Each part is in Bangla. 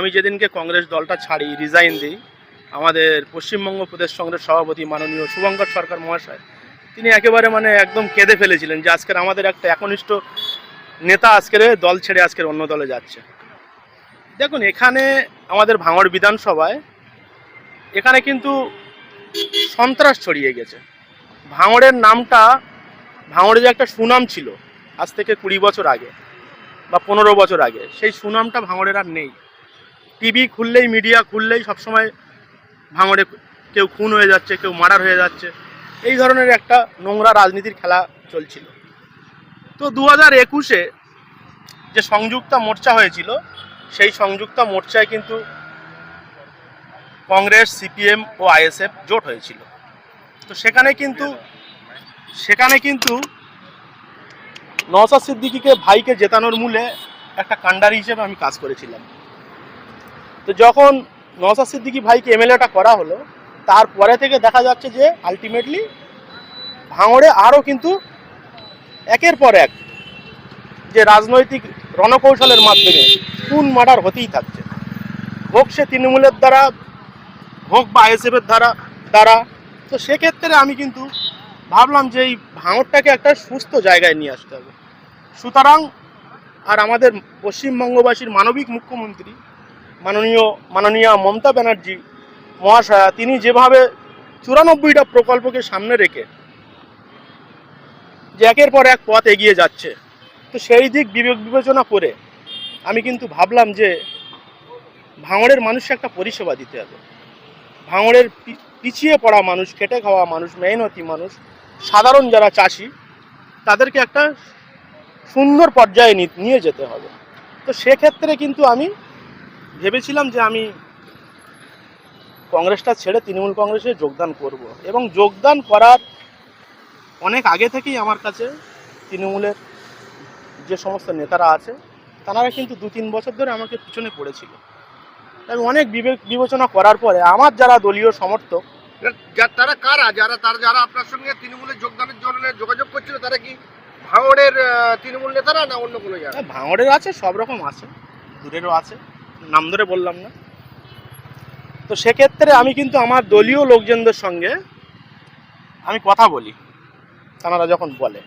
আমি যেদিনকে কংগ্রেস দলটা ছাড়ি রিজাইন দিই, আমাদের পশ্চিমবঙ্গ প্রদেশ কংগ্রেস সভাপতি মাননীয় শুভঙ্কর সরকার মহাশয়, তিনি একেবারে মানে একদম কেঁদে ফেলেছিলেন যে আজকের আমাদের একটা একনিষ্ঠ নেতা আজকের দল ছেড়ে আজকের অন্য দলে যাচ্ছে। দেখুন, এখানে আমাদের ভাঙড় বিধানসভায় এখানে কিন্তু সন্ত্রাস ছড়িয়ে গেছে। ভাঙড়ের নামটা, ভাঙড়ে যে একটা সুনাম ছিল, আজ থেকে কুড়ি বছর আগে বা পনেরো বছর আগে, সেই সুনামটা ভাঙড়ের আর নেই। টিভি খুললেই মিডিয়া খুললেই সবসময় ভাঙড়ে কেউ খুন হয়ে যাচ্ছে, কেউ মার্ডার হয়ে যাচ্ছে। এই ধরনের একটা নোংরা রাজনীতির খেলা চলছিল। তো দু হাজার একুশে যে সংযুক্তা মোর্চা হয়েছিল, সেই সংযুক্তা মোর্চায় কিন্তু কংগ্রেস, সিপিএম ও আইএসএফ জোট হয়েছিল। তো সেখানে কিন্তু সেখানে কিন্তু নওসাদ সিদ্দিকিকে ভাইকে জেতানোর মূলে একটা কাণ্ডারি হিসেবে আমি কাজ করেছিলাম। তো যখন নওসাদ সিদ্দিকি ভাইকে এমএলএটা করা হলো, তারপরে থেকে দেখা যাচ্ছে যে আলটিমেটলি ভাঙড়ে আরও কিন্তু একের পর এক যে রাজনৈতিক রণকৌশলের মাধ্যমে খুন মার্ডার হতেই থাকছে। হোক সে তৃণমূলের দ্বারা, হোক বা আইএসএফের দ্বারা দ্বারা, তো সেক্ষেত্রে আমি কিন্তু ভাবলাম যে এই ভাঙরটাকে একটা সুস্থ জায়গায় নিয়ে আসতে হবে। সুতরাং আর আমাদের পশ্চিমবঙ্গবাসীর মানবিক মুখ্যমন্ত্রী মাননীয় মাননীয় মমতা ব্যানার্জি মহাশয়া, তিনি যেভাবে চুরানব্বইটা প্রকল্পকে সামনে রেখে যে একের পর এক পথ এগিয়ে যাচ্ছে, তো সেই দিক বিবেক বিবেচনা করে আমি কিন্তু ভাবলাম যে ভাঙড়ের মানুষকে একটা পরিষেবা দিতে হবে। ভাঙড়ের পিছিয়ে পড়া মানুষ, খেটে খাওয়া মানুষ, মেহনতি মানুষ, সাধারণ যারা চাষি, তাদেরকে একটা সুন্দর পর্যায়ে নিয়ে যেতে হবে। তো সেক্ষেত্রে কিন্তু আমি ভেবেছিলাম যে আমি কংগ্রেসটা ছেড়ে তৃণমূল কংগ্রেসে যোগদান করব। এবং যোগদান করার অনেক আগে থেকেই আমার কাছে তৃণমূলের যে সমস্ত নেতারা আছে তারা কিন্তু দু তিন বছর ধরে আমাকে পিছনে পড়েছিল। আমি অনেক বিবেক বিবেচনা করার পরে আমার যারা দলীয় সমর্থক তারা কারা? যারা তারা যারা আপনার সঙ্গে তৃণমূলের যোগদানের জন্য যোগাযোগ করছিল তারা কি ভাঙড়ের তৃণমূল নেতারা না অন্য কোনো জায়গা হ্যাঁ, ভাঙড়ের আছে সব রকম আছে দূরেরও আছে। নাম ধরে বললাম না। তো সেক্ষেত্রে আমি কিন্তু আমার দলীয় লোকজনদের সঙ্গে আমি কথা বলি, তারা যখন বলে।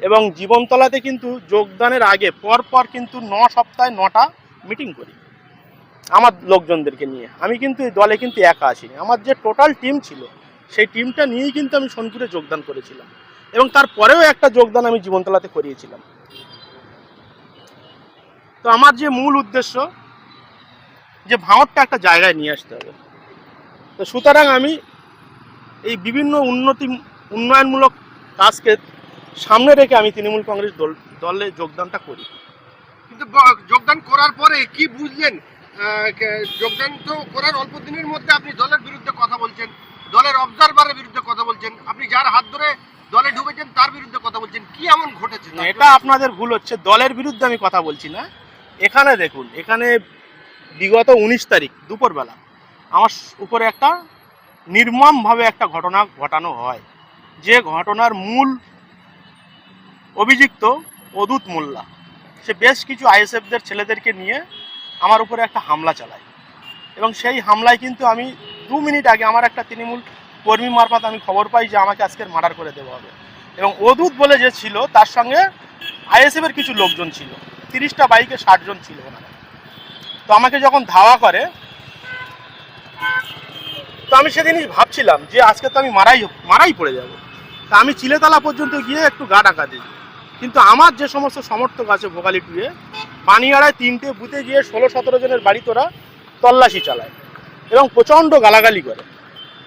এবং জীবনতলাতে কিন্তু যোগদানের আগে পর পর কিন্তু ন সপ্তাহে নটা মিটিং করি আমার লোকজনদেরকে নিয়ে। আমি কিন্তু এই দলে কিন্তু একা আসিনি আমার যে টোটাল টিম ছিল, সেই টিমটা নিয়েই কিন্তু আমি সোনপুরে যোগদান করেছিলাম। এবং তারপরেও একটা যোগদান আমি জীবনতলাতে করিয়েছিলাম। তো আমার যে মূল উদ্দেশ্য যে ভাঙরটা একটা জায়গায় নিয়ে আসতে হবে। তো সুতরাং আমি এই বিভিন্ন উন্নতি উন্নয়নমূলক কাজকে সামনে রেখে আমি তৃণমূল কংগ্রেস দল দলে যোগদানটা করি। কিন্তু যোগদান করার পরে কি বুঝলেন? যোগদান তো করার অল্প দিনের মধ্যে আপনি দলের বিরুদ্ধে কথা বলছেন দলের অবজারভারের বিরুদ্ধে কথা বলছেন আপনি যার হাত ধরে দলে ঢুকেছেন তার বিরুদ্ধে কথা বলছেন কি এমন ঘটেছে? এটা আপনাদের ভুল হচ্ছে দলের বিরুদ্ধে আমি কথা বলছি না। এখানে দেখুন এখানে বিগত উনিশ তারিখ, দুপুরবেলা। আমার উপরে একটা নির্মমভাবে একটা ঘটনা ঘটানো হয়। যে ঘটনার মূল অভিযুক্ত অদূত মোল্লা, সে বেশ কিছু আইএসএফদের ছেলেদেরকে নিয়ে আমার উপরে একটা হামলা চালায়। এবং সেই হামলায় কিন্তু আমি দু মিনিট আগে আমার একটা তৃণমূল কর্মী মারফত আমি খবর পাই যে আমাকে আজকের মার্ডার করে দেওয়া হবে। এবং অদূত বলে যে ছিল, তার সঙ্গে আইএসএফ এর কিছু লোকজন ছিল। তিরিশটা বাইকে ষাটজন ছিল ওনারা। তো আমাকে যখন ধাওয়া করে, তো আমি সেদিনই ভাবছিলাম যে আজকে তো আমি মারাই মারাই পড়ে যাব। তা আমি চিলেতলা পর্যন্ত গিয়ে একটু গা ডাকা দিই। কিন্তু আমার যে সমস্ত সমর্থক আছে ভোগালি টুয়ে পানিয়াড়ায় তিনটে বুথে গিয়ে ষোলো সতেরো জনের বাড়ি তোরা তল্লাশি চালায় এবং প্রচণ্ড গালাগালি করে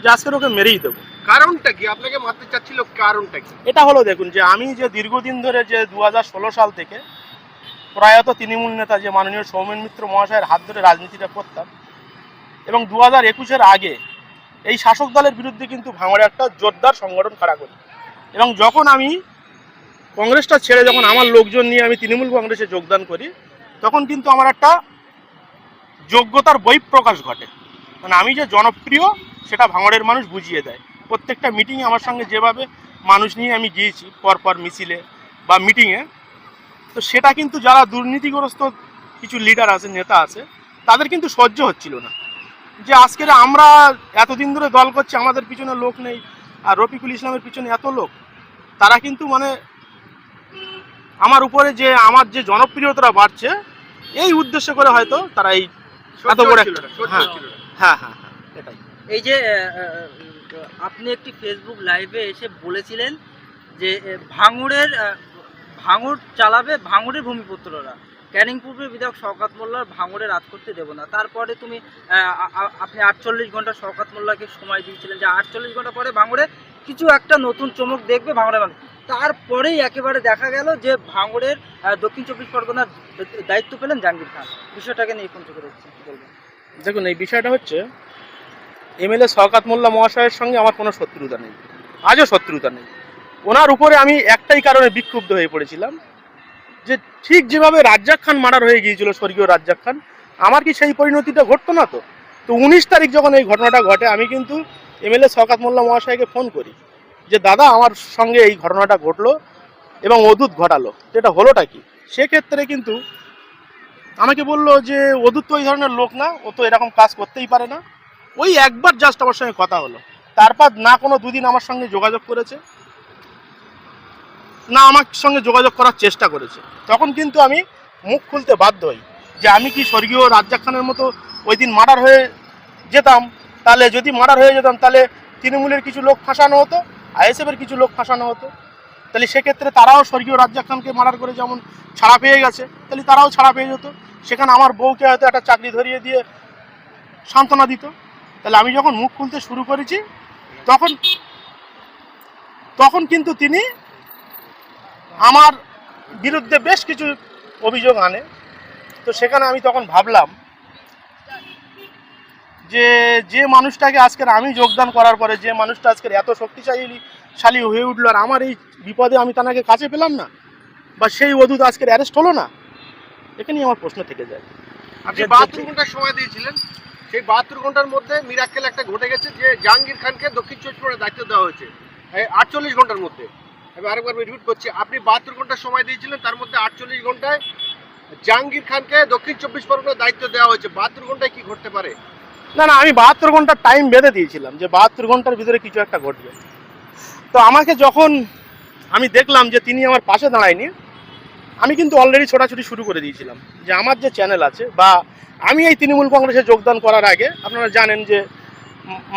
যে আজকের ওকে মেরেই দেবো। কারণটা কি? আপনাকে মারতে চাচ্ছিল কারণটা কি? এটা হলো দেখুন যে আমি যে দীর্ঘদিন ধরে যে দু হাজার ষোলো সাল থেকে প্রয়াত তৃণমূল নেতা যে মাননীয় সৌমেন মিত্র মহাশয়ের হাত ধরে রাজনীতিটা করতাম। এবং দু হাজার একুশের আগে এই শাসক দলের বিরুদ্ধে কিন্তু ভাঙড়ে একটা জোরদার সংগঠন খাড়া করি। এবং যখন আমি কংগ্রেসটা ছেড়ে যখন আমার লোকজন নিয়ে আমি তৃণমূল কংগ্রেসে যোগদান করি, তখন কিন্তু আমার একটা যোগ্যতার বহিঃপ্রকাশ ঘটে। মানে আমি যে জনপ্রিয়, সেটা ভাঙড়ের মানুষ বুঝিয়ে দেয়। প্রত্যেকটা মিটিংয়ে আমার সঙ্গে যেভাবে মানুষ নিয়ে আমি গিয়েছি, পরপর মিছিলে বা মিটিংয়ে তো সেটা কিন্তু যারা দুর্নীতিগ্রস্ত কিছু লিডার আছে নেতা আছে তাদের কিন্তু সহ্য হচ্ছিল না যে আজকের আমরা এতদিন ধরে দল করছি আমাদের পিছনে লোক নেই আর রফিকুল ইসলামের পিছনে এত লোক তারা কিন্তু মানে আমার উপরে যে আমার যে জনপ্রিয়তাটা বাড়ছে এই উদ্দেশ্য করে হয়তো তারা এই এত বড় হ্যাঁ। হ্যাঁ হ্যাঁ হ্যাঁ এটাই এই যে আপনি একটি ফেসবুক লাইভে এসে বলেছিলেন যে ভাঙড়ের আহ, ভাঙড় চালাবে ভাঙড়ের ভূমিপুত্ররা। ক্যানিং পূর্বের বিধায়ক শওকাত মোল্লার ভাঙড়ে রাজ করতে দেব না। তারপরে তুমি আপনি আটচল্লিশ ঘণ্টা শওকাত মোল্লাকে সময় দিয়েছিলেন যে আটচল্লিশ ঘণ্টা পরে ভাঙড়ে কিছু একটা নতুন চমক দেখবে ভাঙড়ের মানুষ তারপরেই একেবারে দেখা গেল যে ভাঙড়ের আহ, দক্ষিণ চব্বিশ পরগনার দায়িত্ব পেলেন জাহাঙ্গীর খান। বিষয়টাকে নিয়ে কোন চোখে দেখছেন? বলবেন? দেখুন এই বিষয়টা হচ্ছে এমএলএ শওকাত মোল্লা মহাশয়ের সঙ্গে আমার কোনো শত্রুতা নেই। আজও শত্রুতা নেই। ওনার উপরে আমি একটাই কারণে বিক্ষুব্ধ হয়ে পড়েছিলাম যে ঠিক যেভাবে রাজ্জাক খান মার্ডার হয়ে গিয়েছিল, স্বর্গীয় রাজ্জাক খান, আমার কি সেই পরিণতিটা ঘটতো না তো? তো উনিশ তারিখ যখন এই ঘটনাটা ঘটে, আমি কিন্তু এমএলএ শওকাত মোল্লা মহাশয়কে ফোন করি যে, দাদা, আমার সঙ্গে এই ঘটনাটা ঘটলো এবং অদূত ঘটালো। যেটা হলোটা কি? সেক্ষেত্রে কিন্তু আমাকে বলল যে, অদূত তো ওই ধরনের লোক না, ও তো এরকম কাজ করতেই পারে না। ওই একবার জাস্ট আমার সঙ্গে কথা হলো। তারপর না কোনো দুদিন আমার সঙ্গে যোগাযোগ করেছে। না, আমার সঙ্গে যোগাযোগ করার চেষ্টা করেছে। তখন কিন্তু আমি মুখ খুলতে বাধ্য হই যে আমি কি স্বর্গীয় রাজ্জাক খানের মতো ওই দিন মার্ডার হয়ে যেতাম? তাহলে যদি মার্ডার হয়ে যেতাম, তাহলে তৃণমূলের কিছু লোক ফাঁসানো হতো, আইএসএফের কিছু লোক ফাঁসানো হতো। তাহলে সেক্ষেত্রে তারাও স্বর্গীয় রাজ্জাক খানকে মার্ডার করে যেমন ছাড়া পেয়ে গেছে, তাহলে তারাও ছাড়া পেয়ে যেত। সেখানে আমার বউকে হয়তো একটা চাকরি ধরিয়ে দিয়ে সান্ত্বনা দিত। তাহলে আমি যখন মুখ খুলতে শুরু করেছি, তখন তখন কিন্তু তিনি আমার বিরুদ্ধে বেশ কিছু অভিযোগ আনে। তো সেখানে আমি তখন ভাবলাম যে যে মানুষটাকে আজকের আমি যোগদান করার পরে, যে মানুষটা আজকের এত শক্তিশালী, শালী হয়ে উঠল আর আমার এই বিপদে আমি তাকে কাছে পেলাম না, বা সেই অদূত আজকের অ্যারেস্ট হলো না এখানেই আমার প্রশ্ন থেকে যায়। আপনি বাহাত্তর ঘণ্টার সময় দিয়েছিলেন, সেই বাহাত্তর ঘণ্টার মধ্যে মিরাক্কেল একটা ঘটে গেছে যে জাহাঙ্গীর খানকে দক্ষিণ চব্বিশ পরগনার দায়িত্ব দেওয়া হয়েছে আটচল্লিশ ঘণ্টার মধ্যে। আমি আরেকবার রিপিট করছি। আপনি বাহাত্তর ঘণ্টার সময় দিয়েছিলেন, তার মধ্যে আটচল্লিশ ঘন্টায় জাহাঙ্গীর খানকে দক্ষিণ চব্বিশ পরগনার দায়িত্ব দেওয়া হয়েছে। বাহাত্তর ঘন্টায় কি ঘটতে পারে? না না, আমি বাহাত্তর ঘণ্টার টাইম বেঁধে দিয়েছিলাম যে বাহাত্তর ঘণ্টার ভিতরে কিছু একটা ঘটবে। তো আমাকে যখন আমি দেখলাম যে তিনি আমার পাশে দাঁড়ায়নি, আমি কিন্তু অলরেডি ছোটাছুটি শুরু করে দিয়েছিলাম যে আমার যে চ্যানেল আছে বা আমি এই তৃণমূল কংগ্রেসে যোগদান করার আগে আপনারা জানেন যে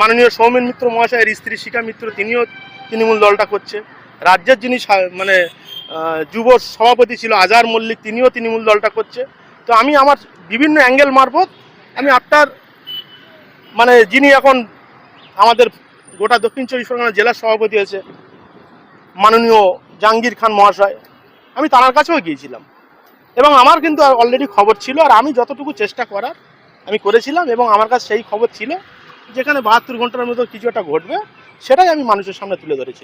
মাননীয় সৌমেন মিত্র মহাশয়ের স্ত্রী শিখা মিত্র, তিনিও তৃণমূল দলটা করছে। রাজ্যের যিনি মানে যুব সভাপতি ছিল আজহার মল্লিক, তিনিও তৃণমূল দলটা করছে। তো আমি আমার বিভিন্ন অ্যাঙ্গেল মারফত আমি আপনার মানে যিনি এখন আমাদের গোটা দক্ষিণ চব্বিশ পরগনা জেলার সভাপতি হয়েছে, মাননীয় জাহাঙ্গীর খান মহাশয়, আমি তার কাছেও গিয়েছিলাম। এবং আমার কিন্তু অলরেডি খবর ছিল, আর আমি যতটুকু চেষ্টা করার আমি করেছিলাম, এবং আমার কাছে সেই খবর ছিল, যেখানে বাহাত্তর ঘণ্টার মতো কিছু একটা ঘটবে, সেটাই আমি মানুষের সামনে তুলে ধরেছিলাম